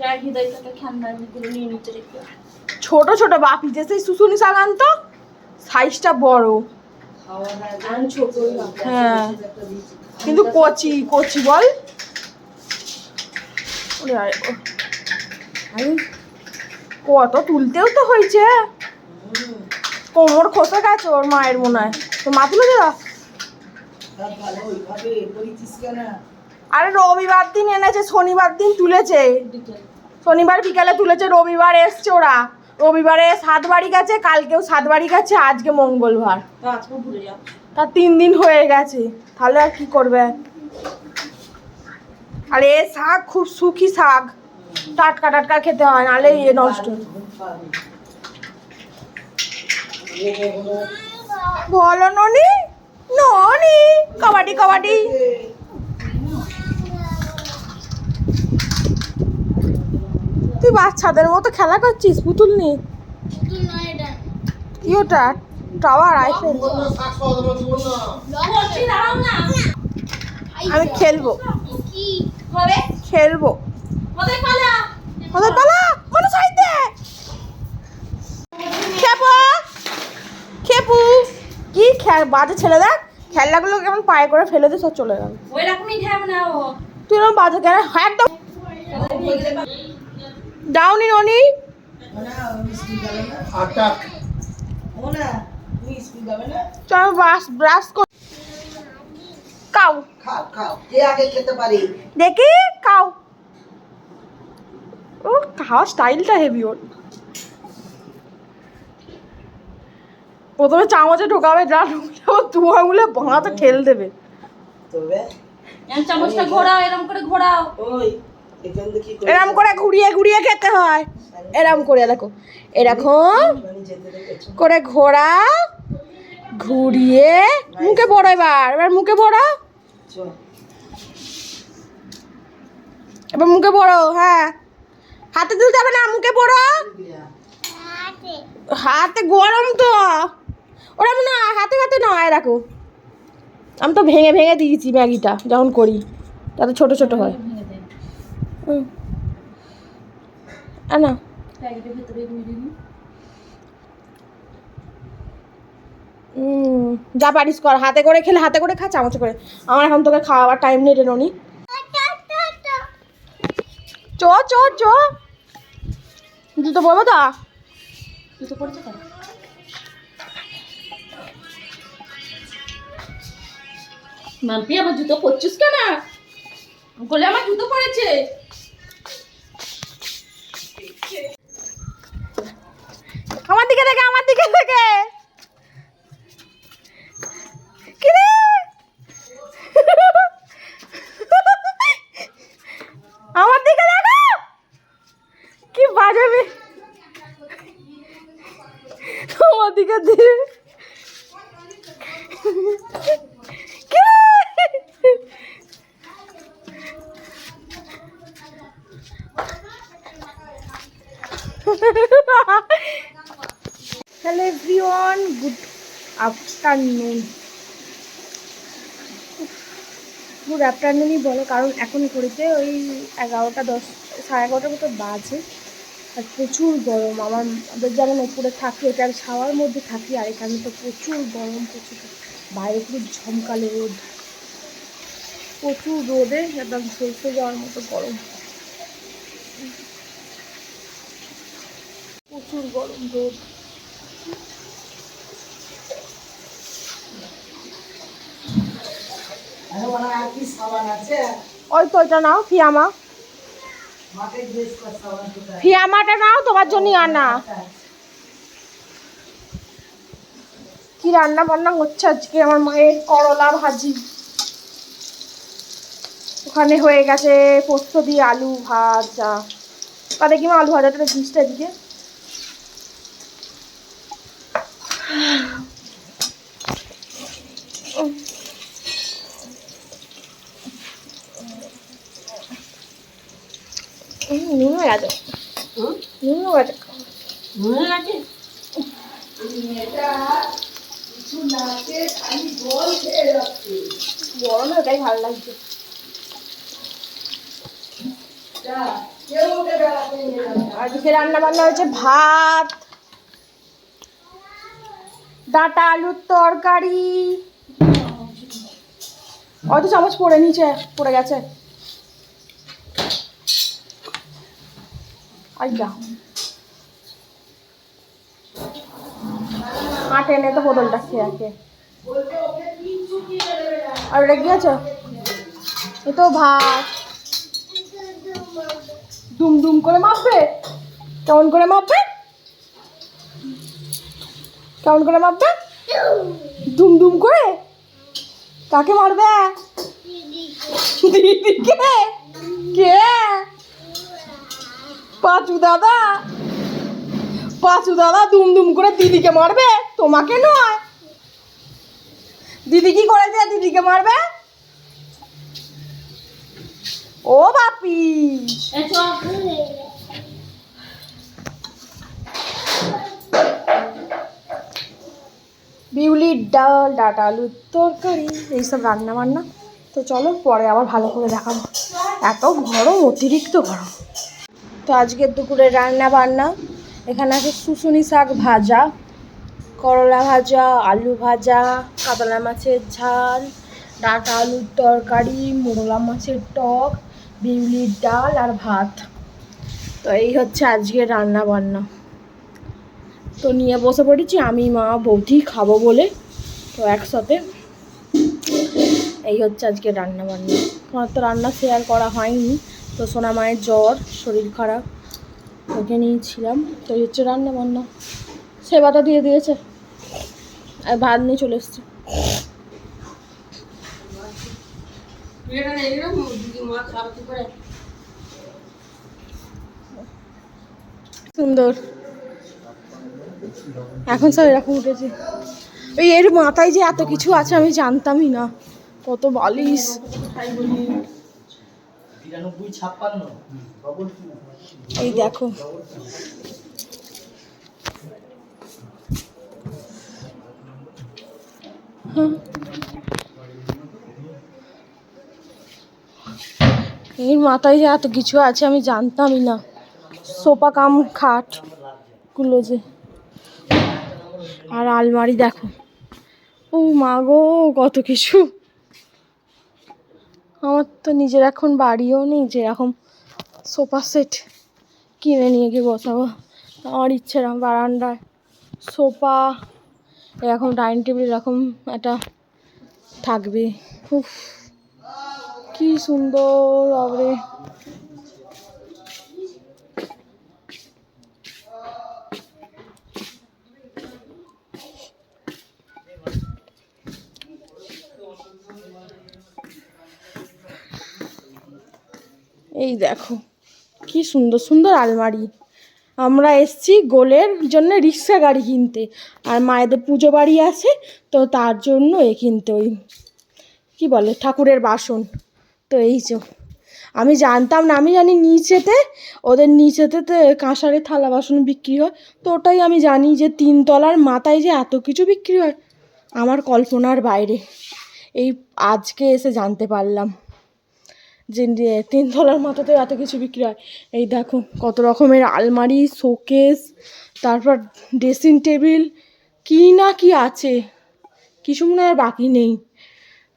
যাই হৃদয়টাকে ঠান্ডারগুলো নিয়ে নিচে রেখে ছোট ছোট বাপি যে সেই শুশুনি শাক আনতো সাইজটা বড়। হ্যাঁ কিন্তু কচি কচি বল। কত তুলতেও তো হয়েছে। কোমর খসে গেছে ওর মায়ের মনে হয়। তো মা তুলে দেওয়া আরে রবিবার দিন এনেছে, শনিবার দিন তুলেছে। শনিবার বিকালে তুলেছে, রবিবার এসছে ওরা। রবিবারে সাত বাড়ি গেছে, কালকেও সাত বাড়ি গেছে, আজকে মঙ্গলবার। তার তিন দিন হয়ে গেছে, তাহলে আর কি করবে? আর এ শাক খুব সুখী শাক। টাটকা টাটকা খেতে হয়, নাহলে ইয়ে নষ্ট। বলো ননি? ননি? কাবাডি কাবাডি। বাচ্চাদের মতো খেলা করছিস? পুতুল নিয়ে কি ওটা? টাওয়ার আইফেল আমি খেলব। খেলব। হবে পালা। কোনো সাইডে খেপো। খেপু। কি খে বাজে ছেলে দেখ। খেলনাগুলো কেমন পায়ে করে ফেলে দিয়ে সব চলে গেল। তুই এরকম বাজে কেন হ্যাঁ একদম। ডাউনি ননি আটা চল ব্রাশ ব্রাশ কর। কাউ খাও খাও কে আগে খেতে পারি? দেখি কাউ ও খাওয়া স্টাইলটা হেভি ওর। প্রথমে চামচে ঢোকাবে যা ঢুকলে ও দু আঙুলে ভাঙাতে ঠেল দেবে। তবে? চামচটা ঘোরাও এরম করে ঘোরাও। ওই। এরম করে ঘুরিয়ে ঘুরিয়ে খেতে হয়। এরম করে, দেখো। এরকম করে ঘোরা ঘুরিয়ে, মুখে পড়ো এবার এবার মুখে পড়ো এবার মুখে পড়ো হ্যাঁ। হাতে তুলতে হবে না, মুখে পড়ো হাতে গরম তো। ওরম না, হাতে হাতে নয় রাখো আমি তো ভেঙে ভেঙে দিয়েছি ম্যাগিটা, যখন করি, তাতে ছোট ছোট হয়। হুম। আ না প্যাকেটের ভেতরে যা পারিস কর, হাতে করে খেলে হাতে করে খা, চামচ করে। আমার এখন তোকে খাওয়ার টাইম নেই রে ননি চ চ চ। জুতো পরবো তো? জুতো পড়েছে তো মাম্পি, আমার জুতো পরছিস কেন? বলে আমার জুতো পড়েছে দিকে থেকে আমার দিকে কি আমার দিকে দেখো কি বাজে মেয়ে। আমার দিকে দিয়ে? Hello everyone good afternoon good আফটারনুনই বলো, কারণ এখন ঘড়িতে ওই এগারোটা দশ, সাড়ে এগারোটার মতো বাজে। আর প্রচুর গরম। আমার যেমন ওপরে থাকি এটার ছাওয়ার মধ্যে থাকি, আর এখানে তো প্রচুর গরম, প্রচুর বাইরে পুরো ঝমকালো রোদ। প্রচুর রোদে একদম সরষে যাওয়ার মতো গরম। প্রচুর গরম রোদ আর মানে আর কি সাবান আছে ওই তো ওইটা নাও ফিয়ামা। ফিয়ামাটা নাও তোমার জন্য আনা। কি রান্না বান্না হচ্ছে আজকে আমার মায়ের করলা ভাজি। ওখানে হয়ে গেছে পোস্ত দিয়ে আলু ভাজা। তা দেখি মা আলু ভাজাটা জিনিসটা এদিকে উম, নুন হয়ে গেছে নুন হয়ে গেছে মনে আছে? গরমে ওটাই ভালো লাগছে। আজকে রান্না বান্না হচ্ছে ভাত ডাটা আলুর তরকারি। হয়তো চামচ পড়ে নিচে পড়ে গেছে। আইয়া আট এনে তো বোতলটা খেয়ে খেয়ে আর ওটা কি আছে? এ তো ভাত। দুম দুম করে মাপবে? কেমন করে মাপবে? কেমন করে মাপবে? দুম দুম করে? কাকে মারবে? দিদিকে কে? পাঁচু দাদা? পাঁচু দাদা দুম দুম করে দিদিকে মারবে? তোমাকে নয়। দিদি কি করেছে? দিদিকে মারবে? ও বাপি। বিউলির ডাল ডাটা আলুর তরকারি এইসব রান্না বান্না। তো চলো, পরে আবার ভালো করে দেখাবো। এত গরম, অতিরিক্ত গরম। তো আজকের দুপুরে রান্না বান্না। এখানে আছে শুশুনি শাক ভাজা। করলা ভাজা, আলু ভাজা, কাতলা মাছের ঝাল, ডাটা আলুর তরকারি, মোরলা মাছের টক, বিউলির ডাল আর ভাত। তো এই হচ্ছে আজকের রান্না বান্না। তো নিয়ে বসে পড়েছি, আমি, মা, বৌদি খাব বলে। তো একসাথে এই হচ্ছে আজকে রান্না বান্না। আমার তো রান্না শেয়ার করা হয়নি, তো সোনা মায়ের জ্বর, শরীর খারাপ, ওকে নিয়েছিলাম। তো এই হচ্ছে রান্না বান্না। সেবাটা দিয়ে দিয়েছে। আর ভাত নিয়ে চলে এসছে। সুন্দর। এখন সব এরকম উঠেছে। ওই এর মাথায় যে এত কিছু আছে আমি জানতামই না। কত বালিশ। এই দেখো। এর মাথায় যে এত কিছু আছে আমি জানতামই না। সোফা কাম খাটগুলো যে। আর আলমারি দেখো। ও মা গো, কত কিছু। আমার তো নিজের এখন বাড়িও নেই যে এরকম সোফা সেট কিনে নিয়ে গিয়ে বসাবো। আমার ইচ্ছে বারান্দায়। সোফা এরকম ডাইনিং টেবিল এরকম একটা থাকবে। উফ, কি সুন্দর বাবরে এই দেখো, কি সুন্দর সুন্দর আলমারি। আমরা এসছি গোলের জন্য রিক্সা গাড়ি কিনতে। আর মায়েদের পুজো বাড়ি আছে, তো তার জন্য এ কিনতে ওই, কী বলে, ঠাকুরের বাসন। তো এই যে, আমি জানতাম না, আমি জানি নিচেতে, ওদের নিচেতে তো কাঁসারের থালা বাসন বিক্রি হয়, তো ওটাই আমি জানি যে তিনতলার মাথায় যে এত কিছু বিক্রি হয়। আমার কল্পনার বাইরে, এই আজকে এসে জানতে পারলাম। যে যে তিনতলার মাথাতে এত কিছু বিক্রি হয়। এই দেখো, কত রকমের আলমারি, শোকেস, তারপর ড্রেসিং টেবিল, কী না কি আছে? কিছু মনে হয় আর বাকি নেই।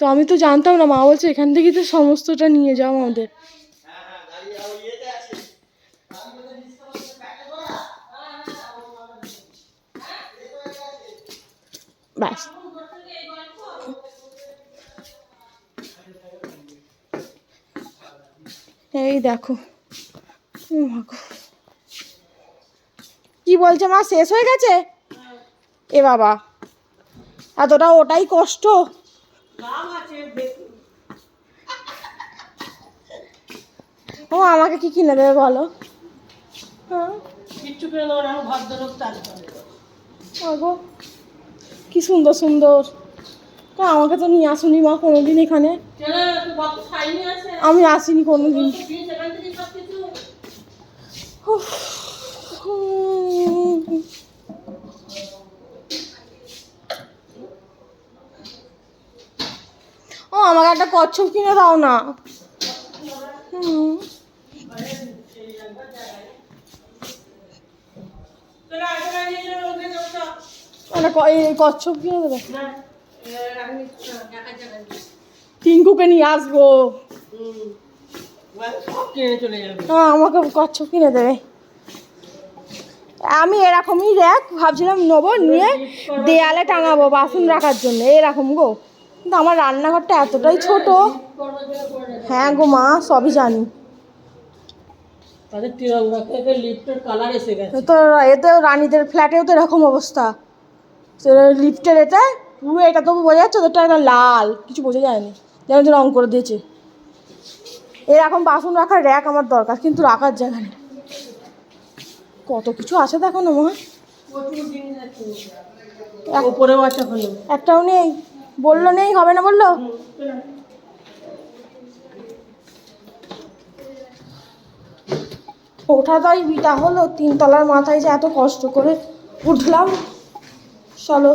তো আমি তো জানতাম না, মা বলছে এখান থেকেই তো সমস্তটা নিয়ে যাও আমাদের। ব্যাস। এই দেখো। কি বলছে মা শেষ হয়ে গেছে? এ বাবা এতটা ওটাই কষ্ট। ও আমাকে কি কিনে দেবে বলো? হ্যাঁ? কি সুন্দর সুন্দর। তা আমাকে তো নিয়ে আসুনি মা কোনোদিন এখানে। আমি আসিনি কোনোদিন। ও আমাকে একটা কচ্ছপ কিনে দাও না। একটা কচ্ছপ কিনে দেবে? টিঙ্কুকে নিয়ে আসব। হ্যাঁ আমাকে কচ্ছপ কিনে দেবে আমি এরকমই র্যাক ভাবছিলাম নেব নিয়ে দেয়ালে টাঙাবো বাসন রাখার জন্য এরকম গো। কিন্তু আমার রান্নাঘরটা এতটাই ছোট। হ্যাঁ গো মা সবই জানি। তো এতে রানীদের ফ্ল্যাটেও তো এরকম অবস্থা। লিফটের এটা পুরো এটা তো বোঝা যাচ্ছে ওদেরটা একটা লাল কিছু বোঝা যায়নি। যেন যে রং করে দিয়েছে। এরকম বাসন রাখার র্যাক আমার দরকার কিন্তু রাখার জায়গা নেই। কত কিছু আছে দেখো না মা। উপরেও আছে একটাও নেই। বলল নেই হবে না বলল? ওঠাটাই বিটা হলো তিনতলার মাথায় যে এত কষ্ট করে উঠলাম। চলো।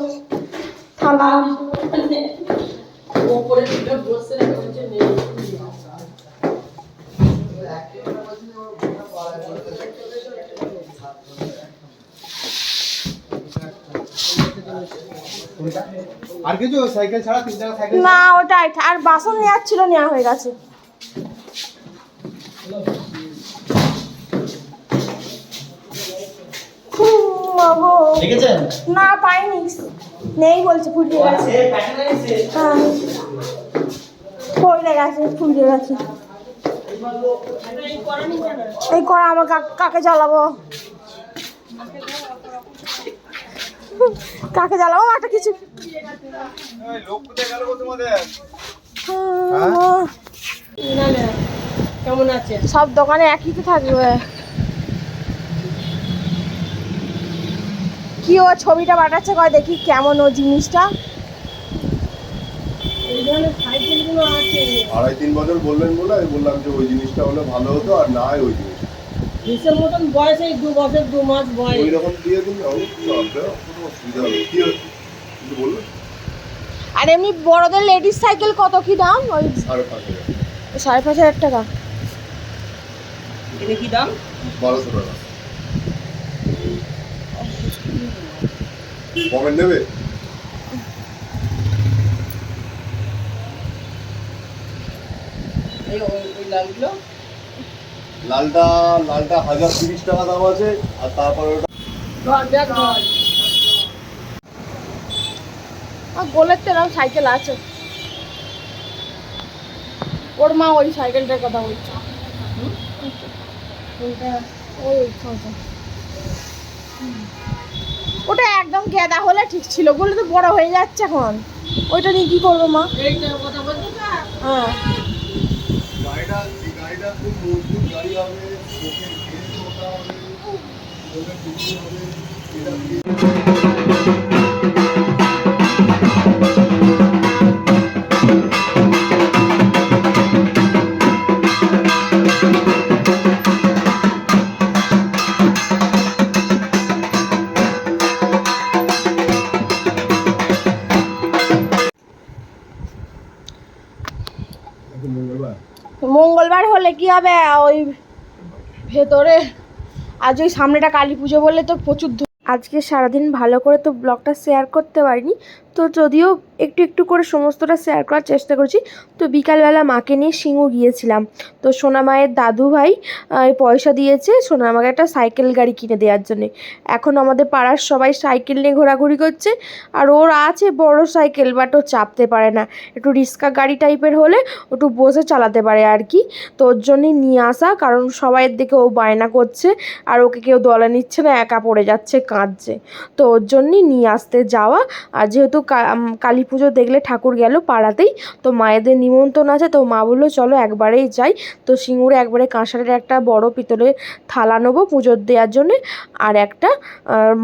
আর কিছু? সাইকেল ছাড়া তিন টাকা সাইকেল না ওটাই আর বাসন নেওয়ার ছিল নেওয়া হয়ে গেছে। না পাইনি। নেই বলছে ফুটিয়ে গেছে। হ্যাঁ। ফুটে গেছে ফুটে গেছে। এই করা আমার কাক- কাকে জ্বালাবো? কাকে জ্বালাবো? একটা কিছু। না না কেমন আছে সব দোকানে একই তো থাকবে। কি ও ছবিটা পাঠাচ্ছে কয় দেখি কেমন ও জিনিসটা। এই ধরনের সাইকেলগুলো আছে। আড়াই তিন বছর বললেন বলে আমি বললাম যে ওই জিনিসটা হলে ভালো হতো আর না হয় ওই জিনিস মতন বয়স এই দু বছর দু মাস বয়স। ওই রকম দিয়ে দিন অবশ্যই হবে কোনো অসুবিধা হবে কি কিছু বলল আর এমনি বড়দের লেডিস সাইকেল কত কি দাম? ওই সাড়ে পাঁচ হাজার। সাড়ে পাঁচ হাজার টাকা। এটা কি দাম? বারোশো টাকা। কমেন্ট নেবে ওই- ওই লালটা লালটা হাজার তিরিশ টাকা দাম আছে আর তারপরে ওটা দেখ আর গোলের তো এরকম সাইকেল আছে। ওর মা ওই সাইকেলটার কথা বলছে। ওই। হুম। ওটা একদম গেদা হলে ঠিক ছিল। বলে তো বড় হয়ে যাচ্ছে এখন। ওইটা নিয়ে কি করব মা? হ্যাঁ। গাড়িটা এই হলে কি হবে? ওই ভেতরে। আজ ওই সামনেটা কালী পুজো বললে তো প্রচুর আজকে সারাদিন ভালো করে তো ব্লগটা শেয়ার করতে পারিনি। তো যদিও একটু একটু করে সমস্তটা শেয়ার করার চেষ্টা করেছি, তো বিকালবেলা মাকে নিয়ে সিঙ্গু গিয়েছিলাম। তো সোনা মায়ের দাদু ভাই পয়সা দিয়েছে সোনা আমাকে একটা সাইকেল গাড়ি কিনে দেওয়ার জন্যে। এখন আমাদের পাড়ার সবাই সাইকেল নিয়ে ঘোরাঘুরি করছে, আর ওর আছে বড় সাইকেল বাট ও চাপতে পারে না। একটু রিস্কা গাড়ি টাইপের হলে একটু বসে চালাতে পারে আর কি। তো ওর জন্যই নিয়ে আসা, কারণ সবাইয়ের দিকে ও বায়না করছে, আর ওকে কেউ দলে নিচ্ছে না, একা পড়ে যাচ্ছে, কাঁদছে। তো ওর জন্যই নিয়ে আসতে যাওয়া, আর যেহেতু কালী পুজো দেখলে ঠাকুর গেল পাড়াতেই। তো মায়েদের নিমন্ত্রণ আছে, তো মা বলল, চলো একবারেই যাই। তো সিঙ্গুরে একবারে কাঁসারের একটা বড় পিতলের থালা নেব পুজোর দেওয়ার জন্যে। আর একটা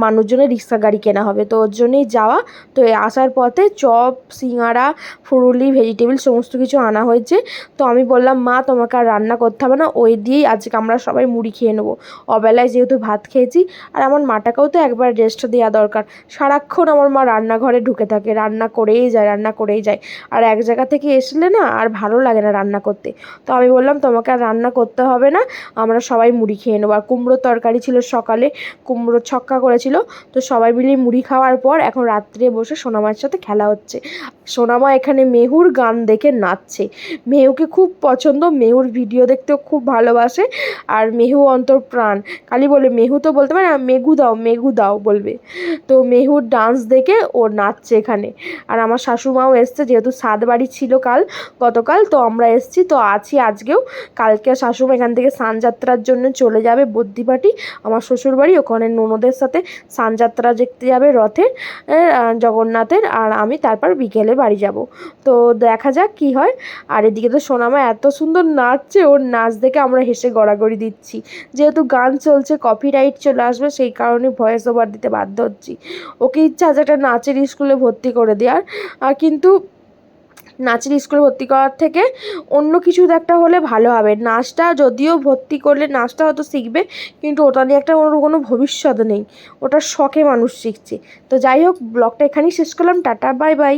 মানুষজনের রিক্সা গাড়ি কেনা হবে। তো ওর জন্যেই যাওয়া। তো আসার পথে চপ, সিঙ্গারা, ফুরুলি, ভেজিটেবল সমস্ত কিছু আনা হয়েছে। তো আমি বললাম, মা, তোমাকে আর রান্না করতে হবে না। ওই দিয়েই আজকে আমরা সবাই মুড়ি খেয়ে নেব। অবেলায় যেহেতু ভাত খেয়েছি, আর আমার মাটাকেও তো একবার রেস্ট দেওয়া দরকার। সারাক্ষণ আমার মা রান্নাঘরে ঢুকে থাকে রান্না করেই যায়, রান্না করেই যায়। আর এক জায়গা থেকে এসলে না আর ভালো লাগে না রান্না করতে। তো আমি বললাম, তোমাকে আর রান্না করতে হবে না, আমরা সবাই মুড়ি খেয়ে নেব। আর কুমড়োর তরকারি ছিল সকালে, কুমড়ো ছক্কা করেছিল। তো সবাই মিলে মুড়ি খাওয়ার পর এখন রাত্রে বসে সোনামার সাথে খেলা হচ্ছে। সোনামা এখানে মেহুর গান দেখে নাচছে। মেহুকে খুব পছন্দ, মেহুর ভিডিও দেখতেও খুব ভালোবাসে। আর মেহু অন্তর প্রাণ। খালি বলে, মেহু তো বলতে পারে না, মেঘু দাও মেঘু দাও বলবে। তো মেহুর ডান্স দেখে ও নাচছে। এখানে। আর আমার শাশুমাও এসছে, যেহেতু সাত বাড়ি ছিল কাল, গতকাল, তো আমরা এসছি, তো আছি আজকেও। কালকে শাশুমা এখান থেকে সানযাত্রার জন্য চলে যাবে বুদ্ধিপাটি, আমার শ্বশুরবাড়ি, ওখানে ননদের সাথে সানযাত্রা দেখতে যাবে রথের জগন্নাথের, আর আমি তারপর বিকেলে বাড়ি যাব। তো দেখা যাক কি হয়। আর এদিকে তো সোনামা এত সুন্দর নাচছে, ওর নাচ দেখে আমরা হেসে গড়াগড়ি দিচ্ছি। যেহেতু গান চলছে কপিরাইট চলে আসবে, সেই কারণে ভয়েস ওভার দিতে বাধ্য হচ্ছি। ওকে ইচ্ছা আছে একটা নাচের স্কুলে ভর্তি করে দেওয়ার আর কিন্তু নাচের স্কুলে ভর্তি করার থেকে অন্য কিছু একটা হলে ভালো হবে। নাচটা যদিও ভর্তি করলে নাচটা হয়তো শিখবে, কিন্তু ওটা নিয়ে একটা ওর কোনো ভবিষ্যৎ নেই। ওটা শখে মানুষ শিখছে। তো যাই হোক, ব্লগটা এখানেই শেষ করলাম। Tata, bye bye.